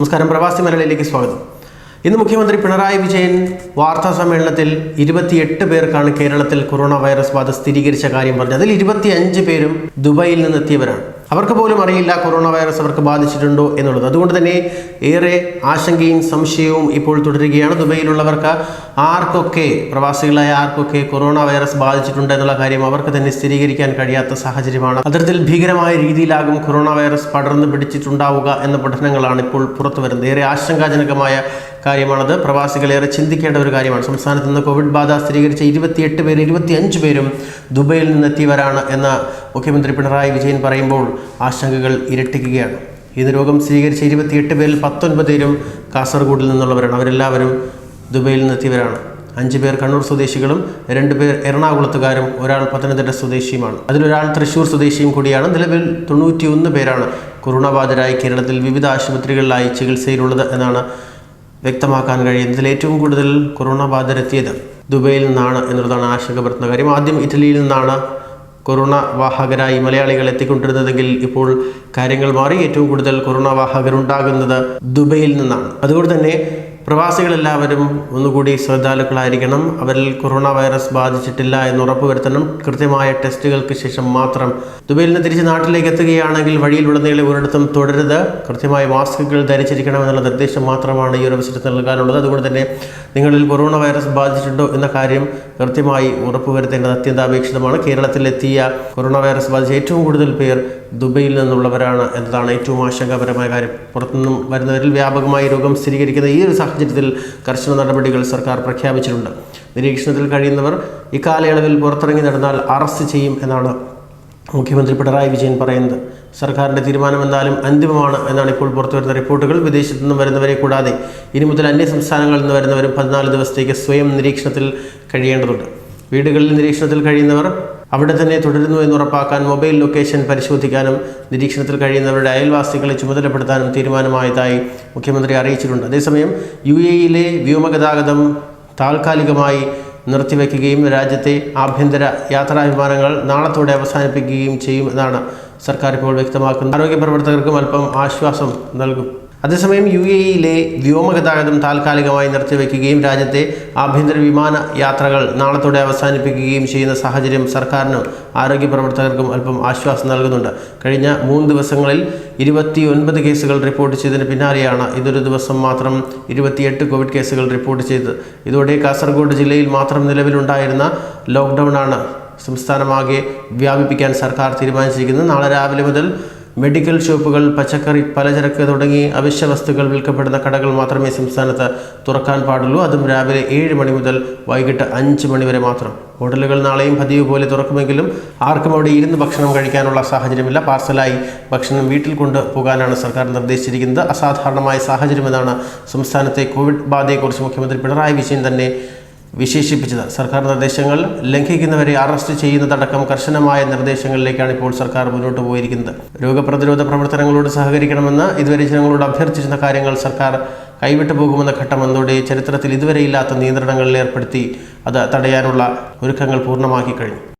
നമസ്കാരം. പ്രവാസി മലയാളിയിലേക്ക് സ്വാഗതം. ഇന്ന് മുഖ്യമന്ത്രി പിണറായി വിജയൻ വാർത്താ സമ്മേളനത്തിൽ ഇരുപത്തിയെട്ട് പേർക്കാണ് കേരളത്തിൽ കൊറോണ വൈറസ് ബാധ സ്ഥിരീകരിച്ച കാര്യം പറഞ്ഞത്. അതിൽ ഇരുപത്തിയഞ്ച് പേരും ദുബായിൽ നിന്നെത്തിയവരാണ്. അവർക്ക് പോലും അറിയില്ല കൊറോണ വൈറസ് അവർക്ക് ബാധിച്ചിട്ടുണ്ടോ എന്നുള്ളത്. അതുകൊണ്ട് തന്നെ ഏറെ ആശങ്കയും സംശയവും ഇപ്പോൾ തുടരുകയാണ് ദുബൈയിലുള്ളവർക്ക്. ആർക്കൊക്കെ പ്രവാസികളായ ആർക്കൊക്കെ കൊറോണ വൈറസ് ബാധിച്ചിട്ടുണ്ട് എന്നുള്ള കാര്യം അവർക്ക് തന്നെ സ്ഥിരീകരിക്കാൻ കഴിയാത്ത സാഹചര്യമാണ്. അത്തരത്തിൽ ഭീകരമായ രീതിയിലാകും കൊറോണ വൈറസ് പടർന്നു പിടിച്ചിട്ടുണ്ടാവുക എന്ന പഠനങ്ങളാണ് ഇപ്പോൾ പുറത്തു വരുന്നത് ഏറെ ആശങ്കാജനകമായ കാര്യമാണത്. പ്രവാസികളേറെ ചിന്തിക്കേണ്ട ഒരു കാര്യമാണ്. സംസ്ഥാനത്ത് നിന്ന് കോവിഡ് ബാധ സ്ഥിരീകരിച്ച ഇരുപത്തിയെട്ട് പേർ ഇരുപത്തിയഞ്ച് പേരും ദുബൈയിൽ നിന്നെത്തിയവരാണ് എന്ന് മുഖ്യമന്ത്രി പിണറായി വിജയൻ പറയുമ്പോൾ ആശങ്കകൾ ഇരട്ടിക്കുകയാണ്. ഇത് രോഗം സ്ഥിരീകരിച്ച ഇരുപത്തിയെട്ട് പേരിൽ പത്തൊൻപത് പേരും കാസർഗോഡിൽ നിന്നുള്ളവരാണ്. അവരെല്ലാവരും ദുബൈയിൽ നിന്നെത്തിയവരാണ്. അഞ്ച് പേർ കണ്ണൂർ സ്വദേശികളും രണ്ട് പേർ എറണാകുളത്തുകാരും ഒരാൾ പത്തനംതിട്ട സ്വദേശിയുമാണ്. അതിലൊരാൾ തൃശൂർ സ്വദേശിയും കൂടിയാണ്. നിലവിൽ തൊണ്ണൂറ്റിയൊന്ന് പേരാണ് കൊറോണ ബാധിതരായി കേരളത്തിൽ വിവിധ ആശുപത്രികളിലായി ചികിത്സയിലുള്ളത് എന്നാണ് വ്യക്തമാക്കാൻ കഴിയുന്നതിൽ ഏറ്റവും കൂടുതൽ കൊറോണ ബാധിതരെത്തിയത് ദുബൈയിൽ നിന്നാണ് എന്നുള്ളതാണ് ആശങ്ക പരത്തുന്ന കാര്യം. ആദ്യം ഇറ്റലിയിൽ നിന്നാണ് കൊറോണ വാഹകരായി മലയാളികൾ എത്തിക്കൊണ്ടിരുന്നതെങ്കിൽ ഇപ്പോൾ കാര്യങ്ങൾ മാറി. ഏറ്റവും കൂടുതൽ കൊറോണ വാഹകരുണ്ടാകുന്നത് ദുബൈയിൽ നിന്നാണ്. അതുകൊണ്ട് തന്നെ പ്രവാസികളെല്ലാവരും ഒന്നുകൂടി ശ്രദ്ധാലുക്കളായിരിക്കണം. അവരിൽ കൊറോണ വൈറസ് ബാധിച്ചിട്ടില്ല എന്ന് ഉറപ്പുവരുത്തണം. കൃത്യമായ ടെസ്റ്റുകൾക്ക് ശേഷം മാത്രം ദുബൈയിൽ നിന്ന് തിരിച്ച് നാട്ടിലേക്ക് എത്തുകയാണെങ്കിൽ വഴിയിലുടനീളം ഒരിടത്തും തുടരുത് കൃത്യമായ മാസ്കുകൾ ധരിച്ചിരിക്കണം എന്നുള്ള നിർദ്ദേശം മാത്രമാണ് ഈ ഒരു അവസരത്തിൽ നൽകാനുള്ളത്. അതുകൊണ്ട് തന്നെ നിങ്ങളിൽ കൊറോണ വൈറസ് ബാധിച്ചിട്ടുണ്ടോ എന്ന കാര്യം കൃത്യമായി ഉറപ്പുവരുത്തേണ്ടത് അത്യന്താപേക്ഷിതമാണ്. കേരളത്തിലെത്തിയ കൊറോണ വൈറസ് ബാധിച്ച ഏറ്റവും കൂടുതൽ പേർ ദുബൈയിൽ നിന്നുള്ളവരാണ് എന്നതാണ് ഏറ്റവും ആശങ്കാപരമായ കാര്യം. പുറത്തുനിന്നും വരുന്നവരിൽ വ്യാപകമായി രോഗം സ്ഥിരീകരിക്കുന്ന ഈ ഒരു സാഹചര്യത്തിൽ കർശന നടപടികൾ സർക്കാർ പ്രഖ്യാപിച്ചിട്ടുണ്ട്. നിരീക്ഷണത്തിൽ കഴിയുന്നവർ ഇക്കാലയളവിൽ പുറത്തിറങ്ങി നടന്നാൽ അറസ്റ്റ് ചെയ്യും എന്നാണ് മുഖ്യമന്ത്രി പിണറായി വിജയൻ പറയുന്നത്. സർക്കാരിന്റെ തീരുമാനം എന്തായാലും അന്തിമമാണ് എന്നാണ് ഇപ്പോൾ പുറത്തുവരുന്ന റിപ്പോർട്ടുകൾ. വിദേശത്തു നിന്നും വരുന്നവരെ കൂടാതെ ഇനി മുതൽ അന്യ സംസ്ഥാനങ്ങളിൽ നിന്ന് വരുന്നവരും പതിനാല് ദിവസത്തേക്ക് സ്വയം നിരീക്ഷണത്തിൽ കഴിയേണ്ടതുണ്ട്. വീടുകളിൽ നിരീക്ഷണത്തിൽ കഴിയുന്നവർ അവിടെ തന്നെ തുടരുന്നു എന്ന് ഉറപ്പാക്കാൻ മൊബൈൽ ലൊക്കേഷൻ പരിശോധിക്കാനും നിരീക്ഷണത്തിൽ കഴിയുന്നവരുടെ അയൽവാസികളെ ചുമതലപ്പെടുത്താനും തീരുമാനമായതായി മുഖ്യമന്ത്രി അറിയിച്ചിട്ടുണ്ട്. അതേസമയം യു എയിലെ വ്യോമഗതാഗതം താൽക്കാലികമായി നിർത്തിവെക്കുകയും രാജ്യത്തെ ആഭ്യന്തര യാത്രാ വിമാനങ്ങൾ നാളത്തോടെ അവസാനിപ്പിക്കുകയും ചെയ്യുമെന്നാണ് സർക്കാർ ഇപ്പോൾ വ്യക്തമാക്കുന്നത്. ആരോഗ്യ പ്രവർത്തകർക്കും അല്പം ആശ്വാസം നൽകും. അതേസമയം യു എ ഇയിലെ വ്യോമഗതാഗതം താൽക്കാലികമായി നിർത്തിവെക്കുകയും രാജ്യത്തെ ആഭ്യന്തര വിമാന യാത്രകൾ നാളത്തോടെ അവസാനിപ്പിക്കുകയും ചെയ്യുന്ന സാഹചര്യം സർക്കാരിനും ആരോഗ്യ പ്രവർത്തകർക്കും അല്പം ആശ്വാസം നൽകുന്നുണ്ട്. കഴിഞ്ഞ മൂന്ന് ദിവസങ്ങളിൽ ഇരുപത്തി ഒൻപത് കേസുകൾ റിപ്പോർട്ട് ചെയ്തതിന് പിന്നാലെയാണ് ഇതൊരു ദിവസം മാത്രം ഇരുപത്തിയെട്ട് കോവിഡ് കേസുകൾ റിപ്പോർട്ട് ചെയ്തത്. ഇതോടെ കാസർഗോഡ് ജില്ലയിൽ മാത്രം നിലവിലുണ്ടായിരുന്ന ലോക്ക്ഡൗൺ ആണ് സംസ്ഥാനമാകെ വ്യാപിപ്പിക്കാൻ സർക്കാർ തീരുമാനിച്ചിരിക്കുന്നത്. നാളെ രാവിലെ മുതൽ മെഡിക്കൽ ഷോപ്പുകൾ പച്ചക്കറി പലചരക്ക് തുടങ്ങി അവശ്യ വസ്തുക്കൾ വിൽക്കപ്പെടുന്ന കടകൾ മാത്രമേ സംസ്ഥാനത്ത് തുറക്കാൻ പാടുള്ളൂ. അതും രാവിലെ ഏഴ് മണി മുതൽ വൈകിട്ട് അഞ്ച് മണി വരെ മാത്രം. ഹോട്ടലുകൾ നാളെയും പതിവ് പോലെ തുറക്കുമെങ്കിലും ആർക്കും അവിടെ ഇരുന്ന് ഭക്ഷണം കഴിക്കാനുള്ള സാഹചര്യമില്ല. പാർസലായി ഭക്ഷണം വീട്ടിൽ കൊണ്ട് പോകാനാണ് സർക്കാർ നിർദ്ദേശിച്ചിരിക്കുന്നത്. അസാധാരണമായ സാഹചര്യമെന്നാണ് സംസ്ഥാനത്തെ കോവിഡ് ബാധയെക്കുറിച്ച് മുഖ്യമന്ത്രി പിണറായി വിജയൻ തന്നെ വിശേഷിപ്പിച്ചത്. സർക്കാർ നിർദ്ദേശങ്ങൾ ലംഘിക്കുന്നവരെ അറസ്റ്റ് ചെയ്യുന്നതടക്കം കർശനമായ നിർദ്ദേശങ്ങളിലേക്കാണ് ഇപ്പോൾ സർക്കാർ മുന്നോട്ട് പോയിരിക്കുന്നത്. രോഗപ്രതിരോധ പ്രവർത്തനങ്ങളോട് സഹകരിക്കണമെന്ന് ഇതുവരെ ജനങ്ങളോട് അഭ്യർത്ഥിച്ചിരുന്ന കാര്യങ്ങൾ സർക്കാർ കൈവിട്ടു പോകുമെന്ന ഘട്ടം വന്നതോടെ ചരിത്രത്തിൽ ഇതുവരെയില്ലാത്ത നിയന്ത്രണങ്ങളിൽ ഏർപ്പെടുത്തി അത് തടയാനുള്ള ഒരുക്കങ്ങൾ പൂർണമാക്കി കഴിഞ്ഞു.